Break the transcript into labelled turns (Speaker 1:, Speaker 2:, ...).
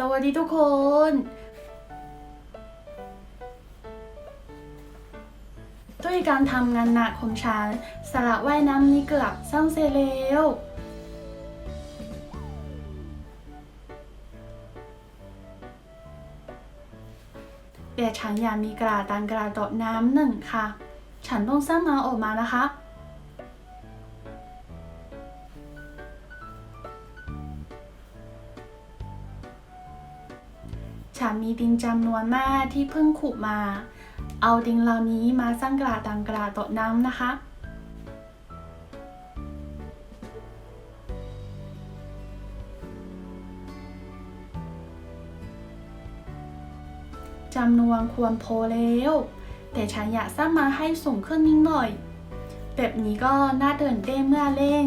Speaker 1: สวัสดีทุกคน ด้วยการทำงานหนักของฉันสระว่ายน้ำนี้เกือบสร้างเสร็จแล้วแต่ฉันอยากมีกระดานกระโดาษน้ำหนึ่งค่ะ ฉันต้องสร้างมันออกมานะคะ ฉันมีดินจำนวนมากที่เพิ่งขุดมา เอาดินเหล่านี้มาสร้างกระดานกระดาษน้ำนะคะ จำนวนควรพอแล้ว แต่ฉันอยากสร้างมาให้สูงขึ้นนิดหน่อย แบบนี้ก็น่าตื่นเต้นเมื่อเล่น